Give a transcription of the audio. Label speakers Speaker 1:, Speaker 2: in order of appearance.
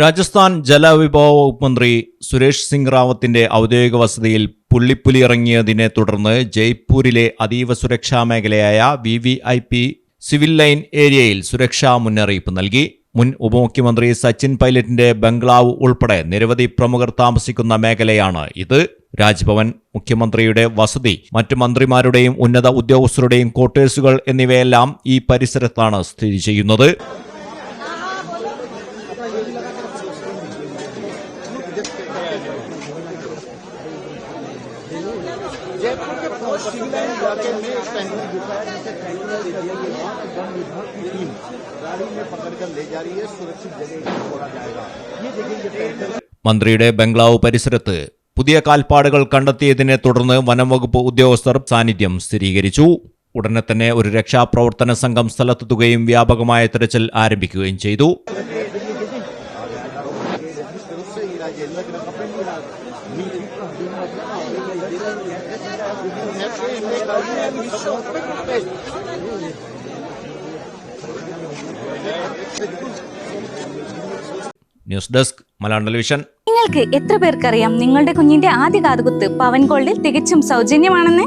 Speaker 1: രാജസ്ഥാൻ ജലവിഭവ വകുപ്പ് മന്ത്രി സുരേഷ് സിംഗ് റാവത്തിന്റെ ഔദ്യോഗിക വസതിയിൽ പുള്ളിപ്പുലി ഇറങ്ങിയതിനെ തുടർന്ന് ജയ്പൂരിലെ അതീവ സുരക്ഷാ മേഖലയായ V V I P civil line ഏരിയയിൽ സുരക്ഷാ മുന്നറിയിപ്പ് നൽകി. മുൻ ഉപമുഖ്യമന്ത്രി സച്ചിൻ പൈലറ്റിന്റെ ബംഗ്ലാവ് ഉൾപ്പെടെ നിരവധി പ്രമുഖർ താമസിക്കുന്ന മേഖലയാണ് ഇത്. രാജ്ഭവൻ മുഖ്യമന്ത്രിയുടെ വസതി മറ്റു മന്ത്രിമാരുടെയും ഉന്നത ഉദ്യോഗസ്ഥരുടെയും ക്വാർട്ടേഴ്സുകൾ എന്നിവയെല്ലാം ഈ പരിസരത്താണ് സ്ഥിതി ചെയ്യുന്നത്.
Speaker 2: जयपुर के सिविल लाइन इलाके में एक टैंकर दिखा है जिसे टैंकर ले दिया गया है वन विभाग की टीम गाड़ी में पकड़कर ले जा रही है सुरक्षित जगह पर छोड़ा जाएगा ये देखिए ये टैंकर
Speaker 1: മന്ത്രിയുടെ ബംഗ്ലാവ് പരിസരത്ത് പുതിയ കാൽപ്പാടുകൾ കണ്ടെത്തിയതിനെ തുടർന്ന് വനംവകുപ്പ് ഉദ്യോഗസ്ഥർ സാന്നിധ്യം സ്ഥിരീകരിച്ചു ഉടനെ തന്നെ ഒരു രക്ഷാപ്രവർത്തന സംഘം സ്ഥലത്തെത്തുകയും വ്യാപകമായ തിരച്ചിൽ ആരംഭിക്കുകയും ചെയ്തു
Speaker 2: الفلسطيني
Speaker 1: ന്യൂസ് ഡെസ്ക് മലയാളം ടെലിവിഷൻ
Speaker 3: നിങ്ങൾക്ക് എത്ര പേർക്കറിയാം നിങ്ങളുടെ കുഞ്ഞിന്റെ ആദ്യ കാതുകുത്ത് പവൻ ഗോൾഡിൽ തികച്ചും സൗജന്യമാണെന്ന്?